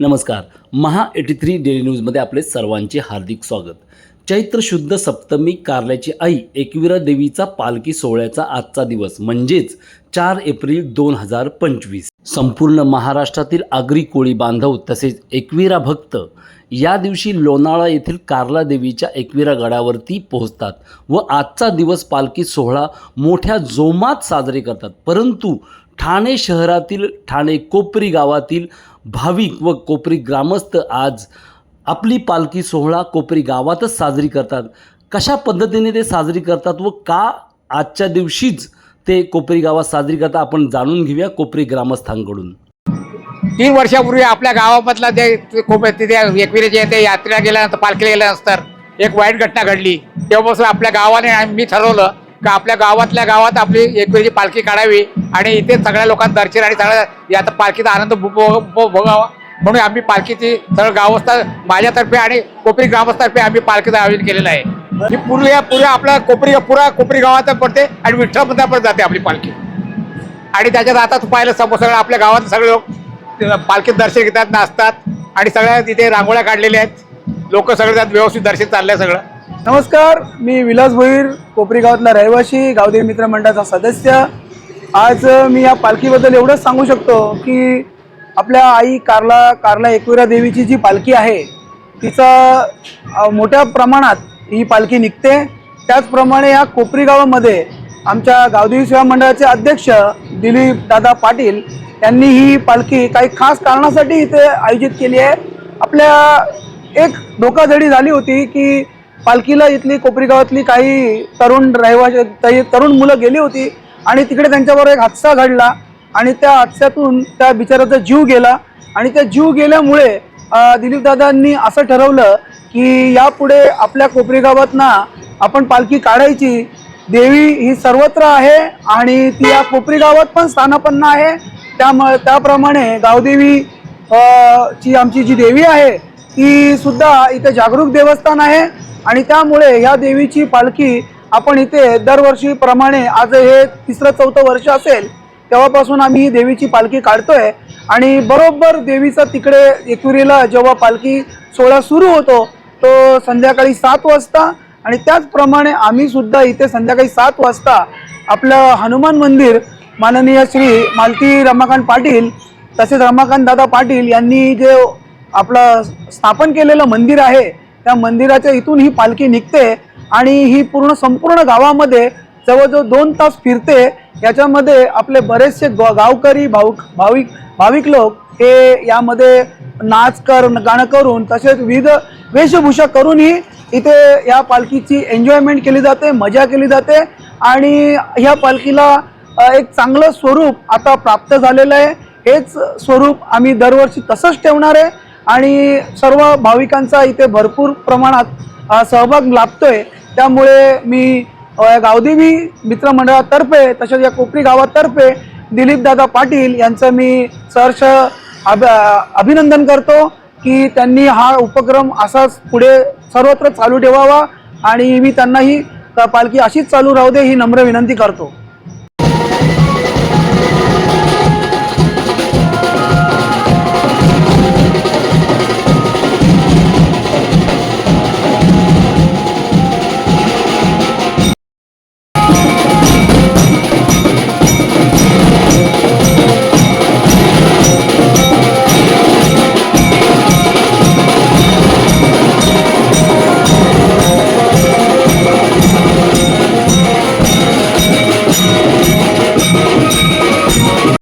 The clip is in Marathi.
नमस्कार. महा एटी थ्री डेली न्यूजमध्ये आपले सर्वांचे हार्दिक स्वागत. चैत्र शुद्ध सप्तमी कारल्याची आई एकविरा देवीचा पालखी सोहळ्याचा आजचा दिवस म्हणजेच चार एप्रिल दोन हजार पंचवीस. संपूर्ण महाराष्ट्रातील आगरी कोळी बांधव तसेच एकविरा भक्त या दिवशी लोणाळा येथील कार्ला देवीच्या एकविरा गडावरती पोहोचतात व आजचा दिवस पालखी सोहळा मोठ्या जोमात साजरे करतात. परंतु ठाणे शहरातील ठाणे कोपरी गावातील भाविक व कोपरी ग्रामस्थ आज आपली पालखी सोहळा कोपरी गावातच साजरी करतात. कशा पद्धतीने ते साजरी करतात व का आजच्या दिवशीच ते कोपरी गावात साजरी करतात आपण जाणून घेऊया कोपरी ग्रामस्थांकडून. तीन वर्षापूर्वी आपल्या गावामधला ते खूप तिथे एकविरे ते यात्रेला गेल्यानंतर पालखीला गेल्यानंतर एक वाईट घटना घडली. तेव्हापासून आपल्या गावाने मी ठरवलं का आपल्या गावातल्या गावात आपली एकविरेची पालखी काढावी आणि इथे सगळ्या लोकांना दर्शन आणि सगळ्या याचा पालखीचा आनंद भोगावा. म्हणून आम्ही पालखीची सगळं गावस्थ माझ्यातर्फे आणि कोपरी ग्रामस्थातर्फे आम्ही पालखीचं आयोजन केलेलं आहे. ही पूर्वी पूर्वी आपला कोपरी पुरा कोपरी गावात पडते आणि विठ्ठल मंदिरापर्यंत जाते आपली पालखी. आणि त्याच्यात आता तू पाहिलं समोर सगळं आपल्या गावात सगळे लोक पालखीत दर्शन घेतात नाचतात आणि सगळ्या तिथे रांगोळ्या काढलेल्या आहेत. लोक सगळे त्यात व्यवस्थित दर्शन चाललंय सगळं. नमस्कार मी विलास भोईर कोपरी गावातला रहिवासी गावदेवी मित्र मंडळाचा सदस्य. आज मी या पालखीबद्दल एवढंच सांगू शकतो की आपल्या आई कारला कारला एकविरा देवीची जी पालखी आहे तिचा मोठ्या प्रमाणात ही पालखी निघते. त्याचप्रमाणे या कोपरी गावामध्ये आमच्या गावदेवी सेवा मंडळाचे अध्यक्ष दिलीप दादा पाटील यांनी ही पालखी काही खास कारणासाठी इथे आयोजित केली आहे. आपल्या एक धोकाधडी झाली होती की पालखीला इथली कोपरी गावातली काही तरुण रहिवासी काही तरुण मुलं गेली होती आणि तिकडे त्यांच्याबरोबर एक हादसा घडला आणि त्या हादस्यातून त्या बिचाराचा जीव गेला. आणि त्या जीव गेल्यामुळे दिलीपदादांनी असं ठरवलं की यापुढे आपल्या कोपरी गावात ना आपण पालखी काढायची. देवी ही सर्वत्र आहे आणि ती या कोपरी गावात पण स्थानापन्न आहे. त्यामुळे त्याप्रमाणे गावदेवी ची आमची जी देवी आहे ती सुद्धा इथे जागरूक देवस्थान आहे. आणि त्यामुळे ह्या देवीची पालखी आपण इथे दरवर्षीप्रमाणे आज हे तिसरं चौथं वर्ष असेल तेव्हापासून आम्ही ही देवीची पालखी काढतोय. आणि बरोबर देवीचा तिकडे एकुरीला जेव्हा पालखी सोहळा सुरू होतो तो संध्याकाळी सात वाजता आणि त्याचप्रमाणे आम्ही सुद्धा इथे संध्याकाळी सात वाजता आपलं हनुमान मंदिर माननीय श्री मालती रमाकांत पाटील तसेच रमाकांत दादा पाटील यांनी जे आपलं स्थापन केलेलं मंदिर आहे त्या मंदिराच्या इथून ही पालखी निघते आणि ही पूर्ण संपूर्ण गावामध्ये जवळजवळ दोन तास फिरते. याच्यामध्ये आपले बरेचसे ग- गावकरी भाऊक भाविक भाविक लोक हे यामध्ये नाच कर गाणं करून तसेच विविध वेशभूषा करूनही इथे या पालखीची एन्जॉयमेंट केली जाते मजा केली जाते आणि ह्या पालखीला एक चांगलं स्वरूप आता प्राप्त झालेलं आहे. हेच स्वरूप आम्ही दरवर्षी तसंच ठेवणार आहे. आणि सर्व भाविकांचा इथे भरपूर प्रमाणात सहभाग लाभतोय. त्यामुळे मी गावदेवी मित्रमंडळातर्फे तसेच या कोपरी गावातर्फे दिलीपदादा पाटील यांचं मी सहर्ष अभ अभिनंदन करतो की त्यांनी हा उपक्रम असाच पुढे सर्वत्र चालू ठेवावा आणि मी त्यांनाही पालखी अशीच चालू राहू दे ही नम्र विनंती करतो.